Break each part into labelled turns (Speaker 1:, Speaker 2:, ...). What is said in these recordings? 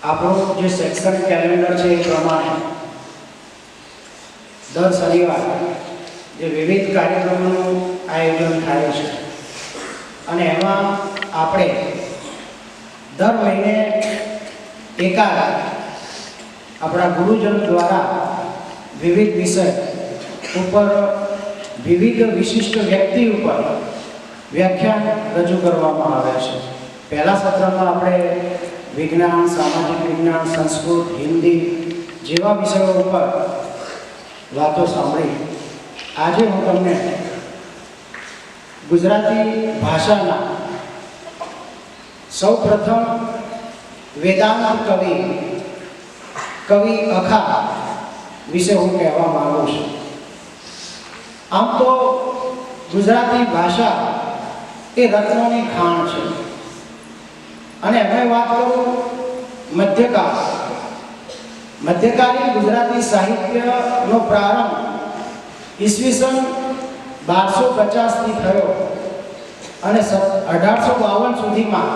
Speaker 1: આપણું જે section calendar છે એ પ્રમાણે દર શનિવાર જે વિવિધ કાર્યક્રમોનું આયોજન થાય છે. અને એમાં આપણે દર મહિને એકાદ આપણા ગુરુજન દ્વારા વિવિધ વિષય ઉપર વિવિધ વિશિષ્ટ વ્યક્તિ ઉપર વ્યાખ્યાન રજૂ કરવામાં આવે છે. પહેલા સત્રમાં આપણે વિજ્ઞાન, સામાજિક વિજ્ઞાન, સંસ્કૃત, હિન્દી જેવા વિષયો ઉપર વાતો સાંભળી. આજે હું તમને ગુજરાતી ભાષાના સૌ પ્રથમ વેદાંત કવિ કવિ અખા વિશે હું કહેવા માંગુ છું. આમ તો ગુજરાતી ભાષા એ રત્નોની ખાણ છે. અને હવે વાત કરું મધ્યકાળ. મધ્યકાલીન ગુજરાતી સાહિત્યનો પ્રારંભ ઈસવીસન બારસો પચાસથી થયો અને અઢારસો બાવન સુધીમાં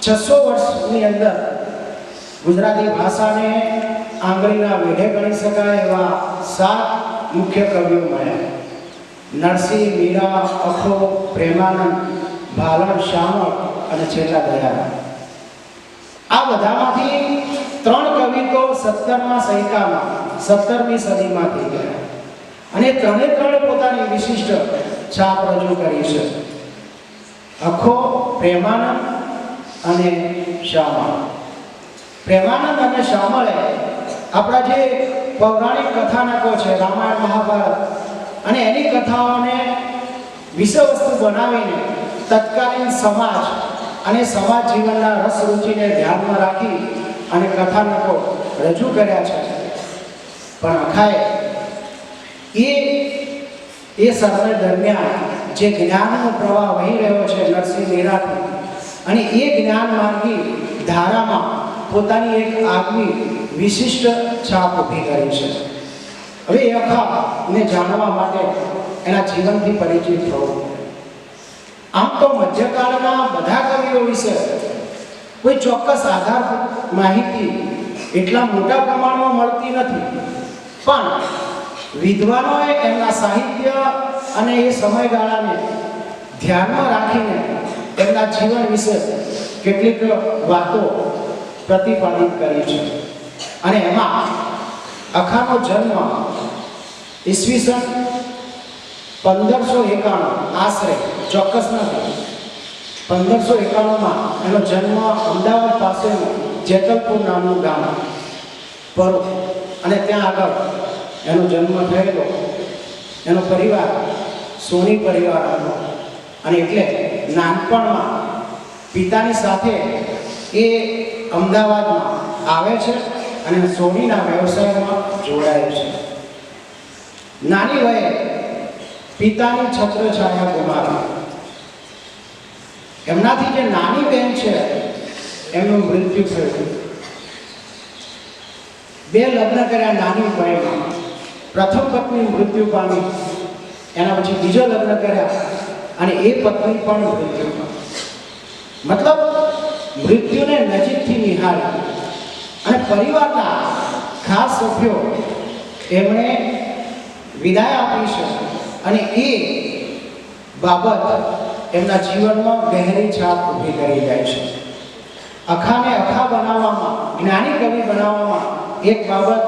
Speaker 1: છસો વર્ષની અંદર ગુજરાતી ભાષાને આંગળીના વેઢે ગણી શકાય એવા સાત મુખ્ય કવિઓ મળ્યા. નરસિંહ, મીરા, અખો, પ્રેમાનંદ ભાલણ શામળ અને છેલ્લા દયા આ બધામાંથી ત્રણ કવિતો સત્તરમાં સૈકામાં, સત્તરમી સદીમાં થઈ ગયા. અને ત્રણે ત્રણ પોતાની વિશિષ્ટ છાપ રજૂ કરી છે. અખો પ્રેમાનંદ અને શ્યામળ. પ્રેમાનંદ અને શ્યામળે આપણા જે પૌરાણિક કથાનકો છે, રામાયણ, મહાભારત, અને એની કથાઓને વિષય વસ્તુ બનાવીને તત્કાલીન સમાજ અને સમાજ જીવનના રસ રુચિને ધ્યાનમાં રાખી અને કથાનકો રજૂ કર્યા છે. પણ અખાએ એ એ સમય દરમિયાન જે જ્ઞાનનો પ્રવાહ વહી રહ્યો છે નરસિંહ મહેરાથી અને એ જ્ઞાન માર્ગી ધારામાં પોતાની એક આગવી વિશિષ્ટ છાપ ઊભી કરી છે. હવે એ અખાને જાણવા માટે એના જીવનથી પરિચિત થવું. આમ તો મધ્યકાળના બધા કવિઓ વિશે કોઈ ચોક્કસ આધાર માહિતી એટલા મોટા પ્રમાણમાં મળતી નથી. પણ વિદ્વાનોએ એમના સાહિત્ય અને એ સમયગાળાને ધ્યાનમાં રાખીને એમના જીવન વિશે કેટલીક વાતો પ્રતિપાદિત કરી છે. અને એમાં અખાનો જન્મ ઈસવીસન પંદરસો એકાણું, આશરે, ચોક્કસ નથી. પંદરસો એકાણુંમાં એનો જન્મ અમદાવાદ પાસેનું જેતલપુર નામનું ગામ પર. અને ત્યાં આગળ એનો જન્મ થયેલો એનો પરિવાર, સોની પરિવાર હતો અને એટલે નાનપણમાં પિતાની સાથે એ અમદાવાદમાં આવે છે અને સોનીના વ્યવસાયમાં જોડાય છે. નાની વયે પિતાની છત્રછાયા ગુમાવી. એમનાથી જે નાની બહેન છે, એમનું મૃત્યુ થયું. બે લગ્ન કર્યા નાની વયમાં. પ્રથમ પત્ની મૃત્યુ પામી, એના પછી બીજો લગ્ન કર્યા અને એ પત્ની પણ મૃત્યુ મતલબ, મૃત્યુને નજીકથી નિહાળી અને પરિવારના ખાસ સભ્યો એમણે વિદાય આપી છે. અને એ બાબત એમના જીવનમાં ગહેરી છાપ ઊભી કરી જાય છે. અખાને અખા બનાવવામાં, જ્ઞાની કવિ બનાવવામાં એક બાબત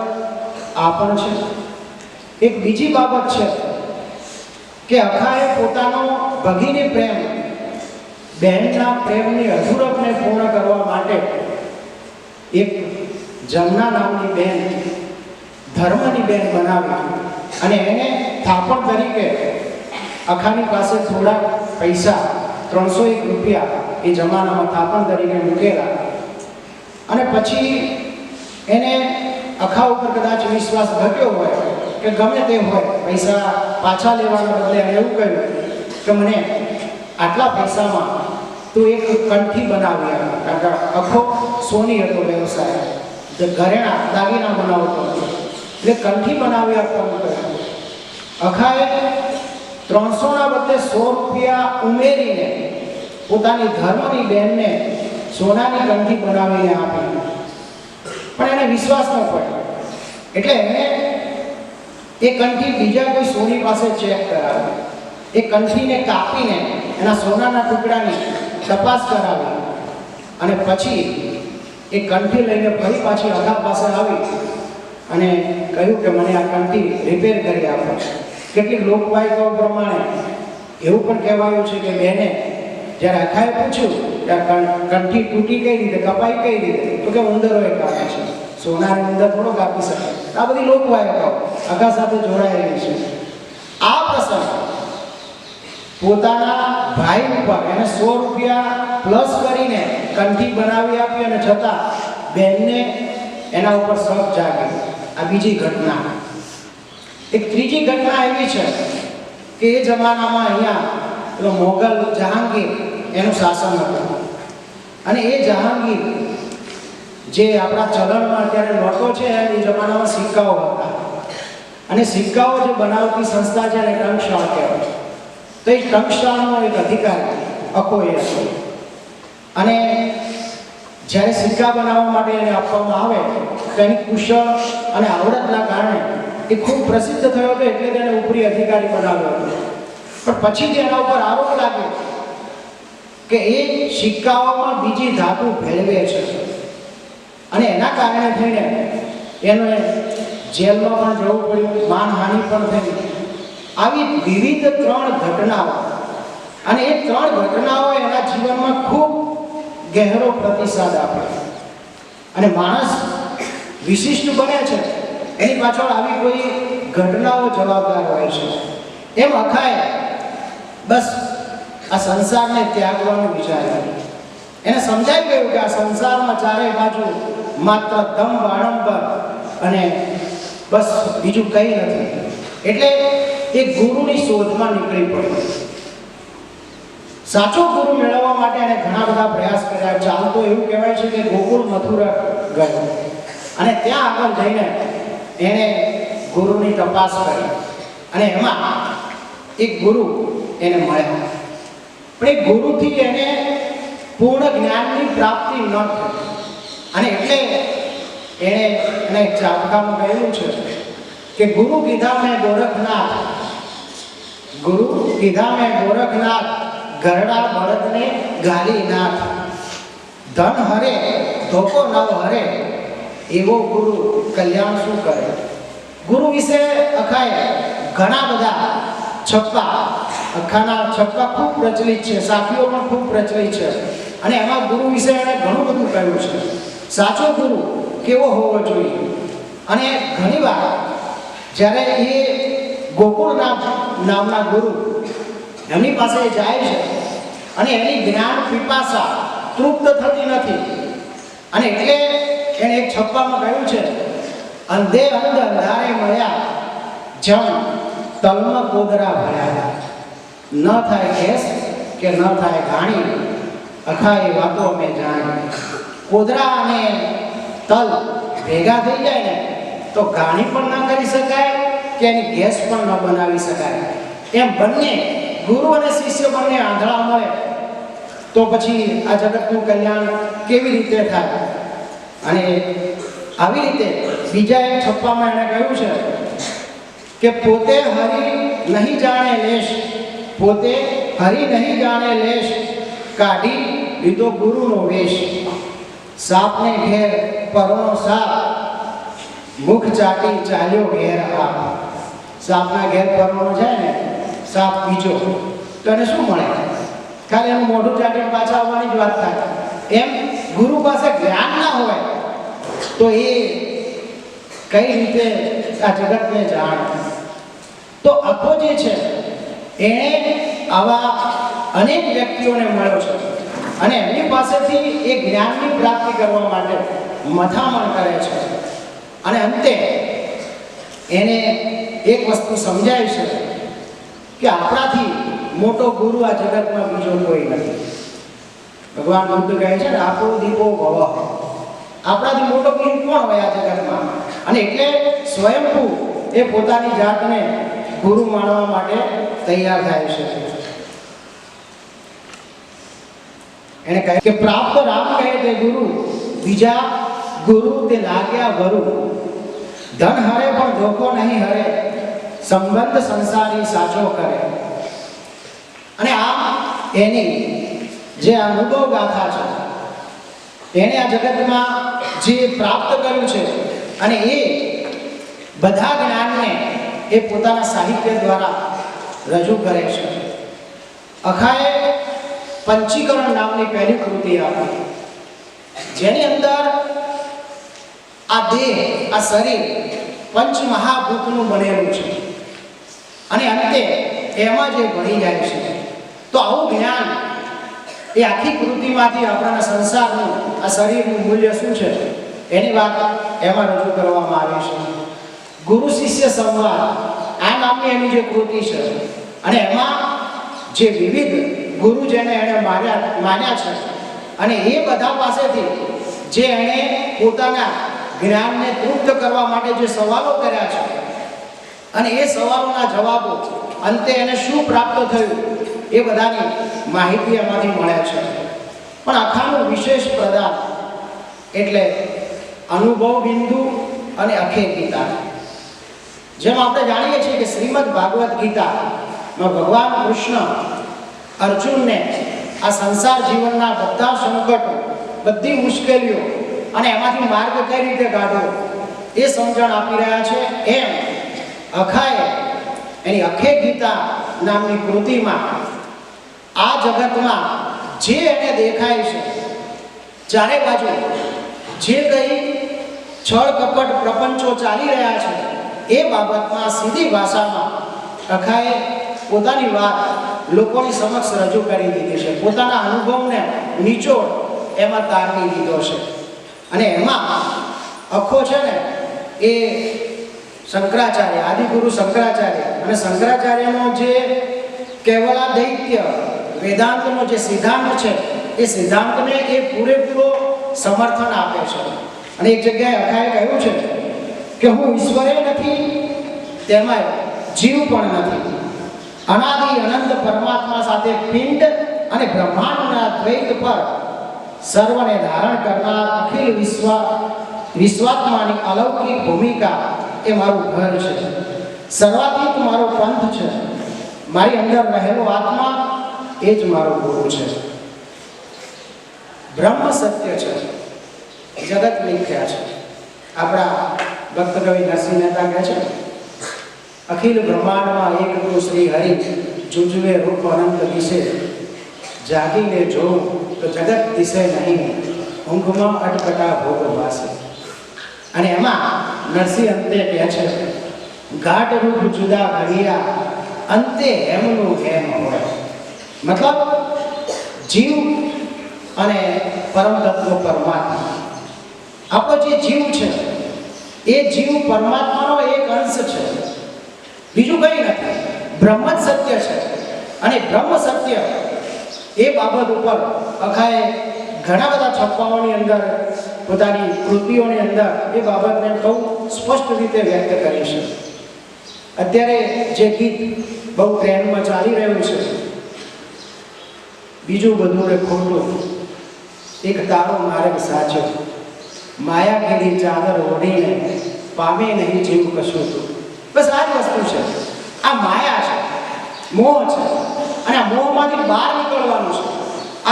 Speaker 1: આ પણ છે. એક બીજી બાબત છે કે અખાએ પોતાનો ભગીની પ્રેમ, બહેનના પ્રેમની અધૂરપને પૂર્ણ કરવા માટે એક જમના નામની બેન ધર્મની બેન બનાવી. અને એને થાપણ તરીકે અખાની પાસે થોડા પૈસા ત્રણસો એક રૂપિયા એ જમાનામાં થાપણ તરીકે મૂકેલા. અને પછી એને અખા ઉપર કદાચ વિશ્વાસ ઘટ્યો હોય કે ગમે તે હોય, પૈસા પાછા લેવાના બદલે એણે એવું કહ્યું કે મને આટલા પૈસામાં તું એક કંઠી બનાવી કારણ કે અખો સોની હતો વ્યવસાય. ઘરેણા દાગીના બનાવતો હતો. એટલે કંઠી બનાવી આપવાનું કહ્યું અખાએ ત્રણસોના બદલે સો રૂપિયા ઉમેરીને પોતાની ધર્મની બેનને સોનાની કંઠી બનાવીને આપી. પણ એને વિશ્વાસ ન પડ્યો. એટલે એને એ કંઠી બીજા કોઈ સોની પાસે ચેક કરાવી. એ કંઠીને કાપીને એના સોનાના ટુકડાની તપાસ કરાવી. અને પછી એ કંઠી લઈને ફરી પાછી અઘા પાસે આવી. અને કહ્યું કે મને આ કંઠી રિપેર કરી આપો કેટલીક લોકવાયકાઓ પ્રમાણે એવું પણ કહેવાયું છે કે બહેને જ્યારે આખાએ પૂછ્યું કે આ કંઠી તૂટી કઈ રીતે, કપાઈ કઈ રીતે, તો કે ઉંદરોએ કાપે છે. સોનાની ઉંદર થોડો કાપી શકે. આ બધી લોકવાયકાઓ આખા સાથે જોડાયેલી છે. આ પ્રસંગ પોતાના ભાઈ ઉપર એને સો રૂપિયા પ્લસ કરીને કંઠી બનાવી આપી અને છતાં બેનને એના ઉપર શક જાગી આ બીજી ઘટના. એક ત્રીજી ઘટના એવી છે કે એ જમાનામાં અહીંયા પેલો મોગલ જહાંગીર એનું શાસન હતું. અને એ જહાંગીર જે આપણા ચલણમાં અત્યારે નોટો છે એ જમાનામાં સિક્કાઓ હતા. અને સિક્કાઓ જે બનાવતી સંસ્થા છે એને ટંકશાળ કહેવાય. તો એ ટંકશાળનો એક અધિકારી અખો એ હતો. અને જ્યારે સિક્કા બનાવવા માટે એને આપવામાં આવે, તો એની કુશળ અને આવડતના કારણે એ ખૂબ પ્રસિદ્ધ થયો હતો, એટલે તેને ઉપરી અધિકારી બનાવ્યો હતો. પણ પછી જે એના ઉપર આરોપ લાગ્યો કે એ સિક્કાઓમાં બીજી ધાતુ ભેળવે છે. અને એના કારણે થઈને એને જેલમાં પણ જવું પડ્યું, માનહાનિ પણ થઈ. આવી વિવિધ ત્રણ ઘટનાઓ, અને એ ત્રણ ઘટનાઓ એના જીવનમાં ખૂબ ગહેરો પ્રતિસાદ આપે. અને માણસ વિશિષ્ટ બને છે. એની પાછળ આવી કોઈ ઘટનાઓ જવાબદાર હોય છે. એમ અખાએ બસ આ સંસારને ત્યાગવાનું વિચાર્યું એને સમજાઈ ગયું કે આ સંસારમાં ચારે બાજુ માત્ર દમ વાળંબર અને બસ બીજું કંઈ નથી. એટલે એ ગુરુની શોધમાં નીકળી પડ્યો સાચો ગુરુ મેળવવા માટે એને ઘણા બધા પ્રયાસ કર્યા ચાલતો એવું કહેવાય છે કે ગોકુળ મથુરા ગયો. અને ત્યાં આગળ જઈને એણે ગુરુની તપાસ કરી. અને એમાં એક ગુરુ એને મળ્યા. પણ એ ગુરુથી એને પૂર્ણ જ્ઞાનની પ્રાપ્તિ ન થઈ. અને એટલે એણે એને ચાપકામાં કહેલું છે કે ગુરુ કીધા મેં ગોરખનાથ. ગુરુ કીધા મેં ગોરખનાથ. ગરડા બળદને ગાલી નાથ ધન હરે, ધોકો નવ હરે, એવો ગુરુ કલ્યાણ શું કરે? ગુરુ વિશે અખાએ ઘણા બધા છપ્પા. અખાના છપ્પા ખૂબ પ્રચલિત છે સાથીઓ પણ ખૂબ પ્રચલિત છે. અને એમાં ગુરુ વિશે એણે ઘણું બધું કહ્યું છે. સાચો ગુરુ કેવો હોવો જોઈએ? અને ઘણીવાર જ્યારે એ ગોકુળનાથ નામના ગુરુ એમની પાસે જાય છે અને એની જ્ઞાન પીપાસા તૃપ્ત થતી નથી. અને એટલે એણે એક છપ્પામાં કહ્યું છે, અંધે અંધ અંધારે મળ્યા, જમ તલમાં કોદરા ભર્યા. ન થાય કેસ કે ન થાય ઘાણી અખા એ વાતો અમે જાણી. કોદરા અને તલ ભેગા થઈ જાય ને, તો ઘાણી પણ ન કરી શકાય કે એની ગેસ પણ ન બનાવી શકાય. એમ બંને ગુરુ અને શિષ્ય બંને આંધળા મળે, તો પછી આ જગતનું કલ્યાણ કેવી રીતે થાય? અને આવી રીતે બીજા એક છપ્પામાં એણે કહ્યું છે કે, પોતે હરી નહીં જાણે લેશ, પોતે હરી નહીં જાણે લેશ, કાઢી લીધો ગુરુનો વેશ. સાપને ઘેર પરોનો સાપ, મુખ ચાટી ચાલ્યો ઘેર આપ સાપના ઘેર પરોનો છે ને સાપ બીજો. તો એને શું મળે? ખાલી એનું મોઢું ચાટીને પાછા આવવાની જ વાત થાય. એમ ગુરુ પાસે જ્ઞાન ના હોય, તો એ કઈ રીતે આ જગતને જાણ? તો અખો જે છે, એણે આવા અનેક વ્યક્તિઓને મળ્યો છે. અને એમની પાસેથી એ જ્ઞાનની પ્રાપ્તિ કરવા માટે મથામણ કરે છે. અને અંતે, એને એક વસ્તુ સમજાય છે. કે આપણાથી મોટો ગુરુ આ જગતમાં બીજો કોઈ નથી. ભગવાન બુદ્ધ કહે છે આપણો દીપો ભવ. આપણાથી મોટો ગુરુ કોણ હોય આ જગતમાં? અને એટલે સ્વયંભૂ એ પોતાની જાતને ગુરુ માનવા માટે તૈયાર થાય છે. એને કહે કે, પ્રાપ્ત રામ કહે તે ગુરુ, બીજા ગુરુ તે લાગ્યા વરુ. ધન હરે પણ ધોકો નહીં હરે. સંબંધ સંસારી સાચો કરે. અને આ એની જે અનુભવ ગાથા છે એણે આ જગતમાં જે પ્રાપ્ત કર્યું છે અને એ બધા જ્ઞાનને એ પોતાના સાહિત્ય દ્વારા રજૂ કરે છે. અખાએ પંચીકરણ નામની પહેલી કૃતિ આપી. જેની અંદર આ દેહ, આ શરીર પંચ મહાભૂતનું બનેલું છે. અને અંતે એમાં જે ભણી જાય છે, તો આવું જ્ઞાન એ આખી કૃતિમાંથી આપણા સંસારનું, આ શરીરનું મૂલ્ય શું છે? એની વાત એમાં રજૂ કરવામાં આવી છે. ગુરુ શિષ્ય સંવાદ, આ નામની એની જે કૃતિ છે. અને એમાં જે વિવિધ ગુરુ જેને એણે માન્યા માન્યા છે, અને એ બધા પાસેથી જે એણે પોતાના જ્ઞાનને તૃપ્ત કરવા માટે જે સવાલો કર્યા છે અને એ સવાલોના જવાબો અંતે એને શું પ્રાપ્ત થયું એ બધાની માહિતી એમાંથી મળે છે. પણ આખાનું વિશેષ પ્રદાન એટલે અનુભવ બિંદુ અને અખે ગીતા. જેમ આપણે જાણીએ છીએ કે શ્રીમદ ભાગવત ગીતામાં ભગવાન કૃષ્ણ અર્જુનને આ સંસાર જીવનના બધા સંકટો, બધી મુશ્કેલીઓ અને એમાંથી માર્ગ કઈ રીતે કાઢવો એ સમજણ આપી રહ્યા છે. એમ અખાએ, એની અખે ગીતા નામની કૃતિમાં, આ જગતમાં જે એને દેખાય છે, ચારે બાજુ જે કંઈ છળ કપટ પ્રપંચો ચાલી રહ્યા છે, એ બાબતમાં સીધી ભાષામાં અખાએ પોતાની વાત લોકોની સમક્ષ રજૂ કરી દીધી છે. પોતાના અનુભવને નીચોડ એમાં તારવી દીધો છે. અને એમાં અખો છે ને, એ શંકરાચાર્ય, આદિગુરુ શંકરાચાર્ય. અને શંકરાચાર્યનો જે કેવલા દૈત્ય, વેદાંતનો જે સિદ્ધાંત છે, એ સિદ્ધાંતને એ પૂરેપૂરો સમર્થન આપે છે. અને એક જગ્યાએ અખાએ કહ્યું છે કે હું ઈશ્વરે નથી, તેમાં જીવ પણ નથી. અનાદિ અનંત પરમાત્મા સાથે પિંડ અને બ્રહ્માંડના દ્વૈત પર સર્વને ધારણ કરનાર અખિલ વિશ્વ, વિશ્વાત્માની અલૌકિક ભૂમિકા એ મારું ઘર છે. સર્વાતીત મારો પંથ છે. મારી અંદર રહેલો આત્મા એ જ મારો ગુરુ છે. બ્રહ્મ સત્ય છે. જગત મિથ્યા છે. આપણા ભક્ત કવિ નરસિંહ મહેતા કહે છે, અખિલ બ્રહ્માંડમાં એક ગુરુ શ્રી હરિ જુજવે રૂપ અનંત દિશે. જાગીને જો તો જગત દિશે નહીં. ઊંઘમાં અટપટા ભોગ વાસે અને એમાં નરસિંહ અંતે કહે છે ઘાટ રૂપ જુદા ઘડિયા અંતે હેમનું એમ હોય. મતલબ, જીવ અને પરમ પરમાત્મા. આપણો જે જીવ છે, એ જીવ પરમાત્માનો એક અંશ છે. બીજું કંઈ નથી. બ્રહ્મ જ સત્ય છે. અને બ્રહ્મ સત્ય એ બાબત ઉપર અખાએ ઘણા બધા છપ્પાઓની અંદર, પોતાની કૃતિઓની અંદર એ બાબતને બહુ સ્પષ્ટ રીતે વ્યક્ત કરી છે. અત્યારે જે ગીત બહુ ટ્રેન્ડમાં ચાલી રહ્યું છે, બીજું બધું એ ખોટું, એક તારો માર્ગ સાચો, માયા ઘેરી ચાદર ઓઢીને પામે નહીં જેવું કશું તું. બસ આ જ વસ્તુ છે. આ માયા છે, મોહ છે, અને આ મોહમાંથી બહાર નીકળવાનું છે.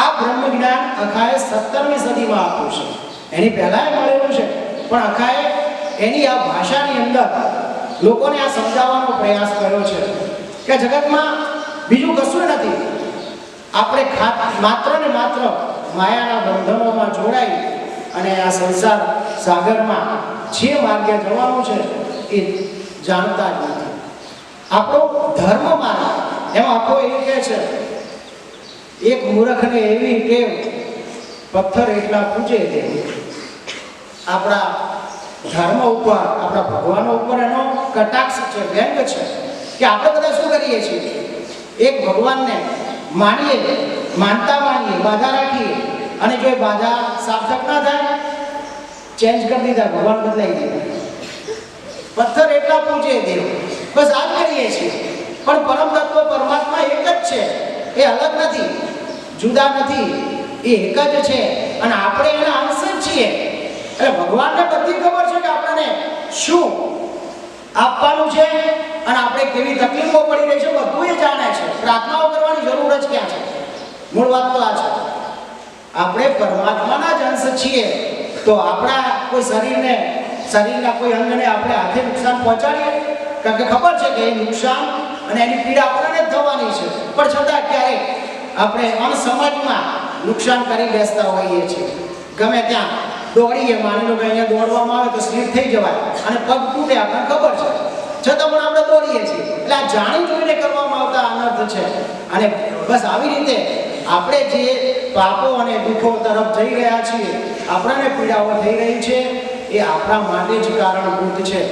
Speaker 1: આ બ્રહ્મ જ્ઞાન અખાએ સત્તરમી સદીમાં આપ્યું છે. એની પહેલાં મળેલું છે. પણ અખાએ એની આ ભાષાની અંદર લોકોને આ સમજાવવાનો પ્રયાસ કર્યો છે કે જગતમાં બીજું કશું નથી. આપણે માત્ર ને માત્ર માયાના બંધનોમાં જોડાઈ અને આ સંસાર સાગરમાં જે માર્ગે જવાનું છે એ જાણતા જ નથી. આપણો ધર્મ માર્ગ એમાં આખો એ કહે છે એક મૂર્ખને એવી ટેવ પથ્થર એટલા પૂજે છે. આપણા ધર્મ ઉપર, આપણા ભગવાન ઉપર એનો કટાક્ષ છે, વ્યંગ છે કે આપણે બધા શું કરીએ છીએ? એક ભગવાનને માનીએ, માનતા માનીએ, બાધા રાખીએ અને જો એ બાધા સાર્થક ના થાય ચેન્જ કરી દીધા, ભગવાન બદલાઈ દીધા પથ્થર એટલા પૂજે દેવ બસ આ કરીએ છીએ. પણ પરમ તત્વ પરમાત્મા એક જ છે. એ અલગ નથી. જુદા નથી. એ એક જ છે. અને આપણે એના અંશ જ છીએ. એટલે ભગવાનને બધી ખબર છે કે આપણને શું આપવાનું છે અને આપણે કેવી તકલીફો પડી રહી છે બધું એ જાણે છે. પ્રાર્થનાઓ કરવાની જરૂર જ ક્યાં છે? મૂળ વાત તો આ છે. આપણે પરમાત્માના જ અંશ છીએ. તો આપણા કોઈ શરીરને, શરીરના કોઈ અંગને આપણે હાથે નુકસાન પહોંચાડીએ? કારણ કે ખબર છે કે એ નુકસાન અને એની પીડા આપણને જ થવાની છે. પણ છતાં ક્યારેક આપણે અણસમજમાં નુકસાન કરી બેસતા હોઈએ છીએ. ગમે ત્યાં દોડીએ, માની લો કે અહીંયા દોડવામાં આવે તો સ્લીપ થઈ જવાય અને પગ તૂટે, આપણને ખબર છે. છતાં પણ આપણે દોડીએ છીએ. એટલે આ જાણી જોઈને કરવામાં આવતા અનર્થ છે. અને બસ આવી રીતે આપણે જે પાપો અને દુઃખો તરફ જઈ રહ્યા છીએ, આપણને પીડાઓ થઈ રહી છે, એ આપણા માટે જ કારણભૂત છે.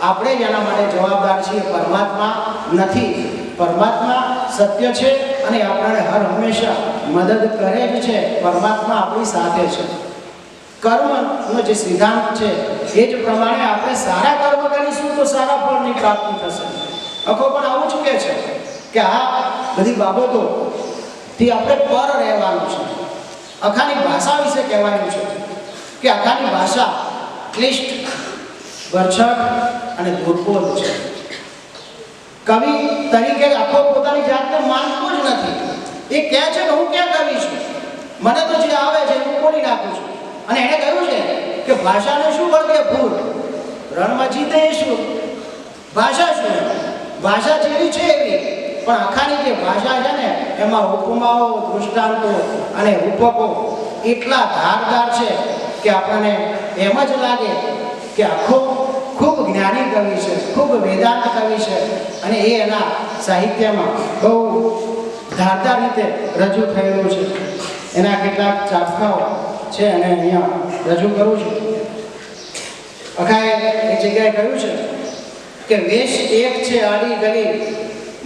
Speaker 1: આપણે જ એના માટે જવાબદાર છીએ. પરમાત્મા નથી. પરમાત્મા સત્ય છે અને આપણને હર હંમેશા મદદ કરે જ છે. પરમાત્મા આપણી સાથે છે. કર્મનો જે સિદ્ધાંત છે, એ જ પ્રમાણે આપણે સારા કર્મ કરીશું તો સારા ફળની પ્રાપ્તિ થશે. અખો પણ આવું જ કહે છે કે આ બધી બાબતો થી આપણે પર રહેવાનું છે. અખાની ભાષા વિશે કહેવાનું છે કે અખાની ભાષા ક્લિષ્ટ, વરછટ અને દુર્બોધ છે. કવિ તરીકે આખો પોતાની જાતને માનતો જ નથી. એ કહે છે કે હું ક્યાં કવિ છું? મને તો જે આવે છે હું બોલી નાખું છું. અને એણે કહ્યું છે કે ભાષાને શું વળગે ભૂલ? રણમાં જીતે શું? ભાષા શું ભાષા જેવી છે એવી. પણ આખાની જે ભાષા છે ને, એમાં ઉપમાઓ, દૃષ્ટાંતો અને રૂપકો એટલા ધારદાર છે કે આપણને એમ જ લાગે કે આખો ખૂબ જ્ઞાની કવિ છે, ખૂબ વેદાંત કવિ છે અને એ એના સાહિત્યમાં બહુ ધારદાર રીતે રજૂ થયેલું છે. એના કેટલાક ચાપખાઓ છે અને અહીંયા રજૂ કરું છું. અખાએ એક જગ્યાએ કહ્યું છે કે વેશ એક છે આડી ગલી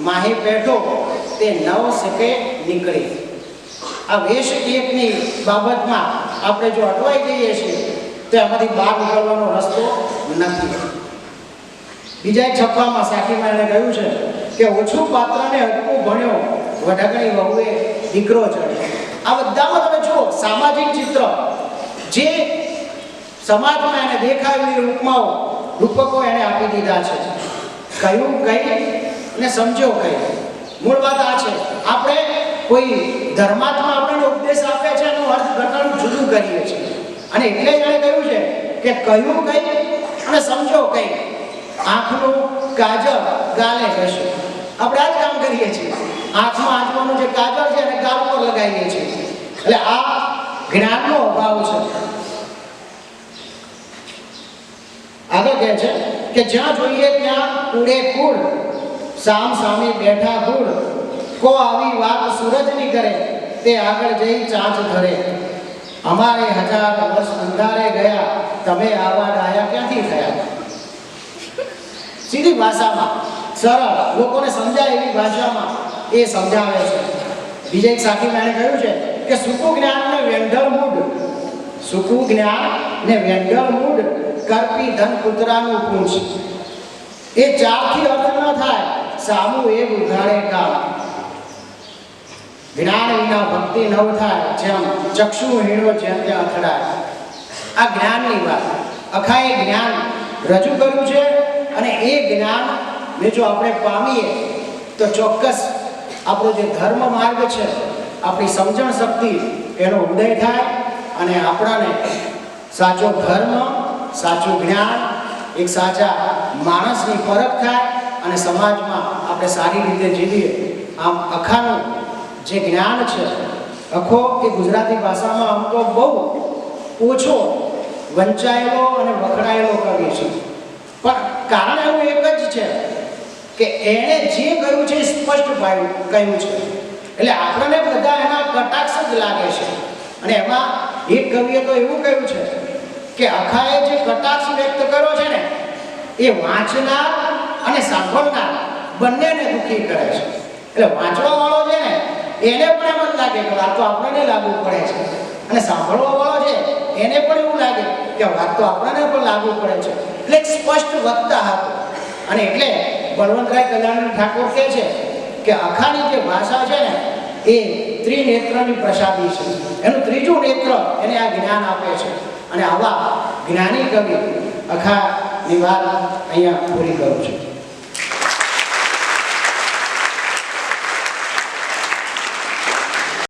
Speaker 1: માહી પેઠો તે નવ સકે નીકળી. આ વેશ એકની બાબતમાં આપણે જો અટવાઈ જઈએ છીએ, તો આમાંથી બહાર નીકળવાનો રસ્તો નથી બીજા એક છપ્પામાં સાખીમાં એણે કહ્યું છે કે ઓછું પાત્રને હટકું ભણ્યો, વઢકણી વહુએ દીકરો ચડ્યો. આ બધામાં તમે જુઓ, સામાજિક ચિત્ર. જે સમાજમાં એને દેખાય એવી ઉપમાઓ રૂપકો એને આપી દીધા છે. કયું કઈ ને સમજો કઈ મૂળ વાત આ છે, આપણે કોઈ ધર્માત્મા આપણને ઉપદેશ આપે છે એનું અર્થ ઘટન જુદું કરીએ છીએ. અને એટલે જ એણે કહ્યું છે કે કયું કઈ અને સમજો કઈ આંખનું કાજળ ગાલે જશે. આપણે આ જ કામ કરીએ છીએ. આંખમાં આંચવાનું જે કાજળ છે એને ગાલ પર લગાવીએ છીએ. એટલે આ જ્ઞાનનો અભાવ છે. આગળ કહે છે કે જ્યાં જોઈએ ત્યાં કુડે કુડ સામ સામે બેઠા ગુડ કો આવી વાત સૂરજની કરે, તે આગળ જઈ ચાંચ ધરે. અમારે હજાર વર્ષ અંધારે ગયા, તમે આવા ડાયા ક્યાંથી? સીધી ભાષામાં સરળ લોકોને સમજાય એવી ભાષામાં એ સમજાવે છે. બીજા એક સાથી મેં કહ્યું છે કે સુકું જ્ઞાન ને વ્યંઢળ મૂડ, સુકું જ્ઞાન ને વેન્ડર મૂડ કરપી ધન કૂતરાનું પૂંછ. એ ચારથી અર્થ ન થાય, સામું એક ઉઘાડે કામ. જ્ઞાન વિના ભક્તિ નવ થાય, જેમ ચક્ષુ હીણો જેમ ત્યાં અથડાય. આ જ્ઞાનની વાત, અખાએ જ્ઞાન રજૂ કર્યું છે અને એ જ્ઞાન ને જો આપણે પામીએ, તો ચોક્કસ આપણો જે ધર્મ માર્ગ છે, આપણી સમજણ શક્તિ એનો ઉદય થાય અને આપણાને સાચો ધર્મ, સાચું જ્ઞાન, એક સાચા માણસની પરખ થાય અને સમાજમાં આપણે સારી રીતે જીવીએ. આમ અખાનું જે જ્ઞાન છે, અખો એ ગુજરાતી ભાષામાં આમ તો બહુ ઓછો વંચાયેલો અને વખણાયેલો કવિ છે. પણ કારણ એવું એક જ છે કે એણે જે કહ્યું છે સ્પષ્ટ કહ્યું છે. એટલે આપણને બધા એના કટાક્ષ જ લાગે છે. અને એમાં એક કવિએ તો એવું કહ્યું છે કે અખાએ જે કટાક્ષ વ્યક્ત કર્યો છે ને, એ વાંચનાર અને સાંભળનાર બંનેને દુઃખી કરે છે. એટલે વાંચવા વાળો છે ને, એને પણ એમ જ લાગે કે વાત તો આપણને લાગુ પડે છે. અને સાંભળવા વાળો છે એને પણ એવું લાગે કે વાત તો આપણને પણ લાગુ પડે છે. એટલે સ્પષ્ટ વક્તા હતો. અને એટલે બળવંતરાય કલ્યાણ ઠાકોર કહે છે કે અખાની જે ભાષા છે ને, એ ત્રિનેત્રની પ્રસાદી છે. એનું ત્રીજું નેત્ર એને આ જ્ઞાન આપે છે. અને આવા જ્ઞાની કવિ અખાની વાત અહીંયા પૂરી કરું છું.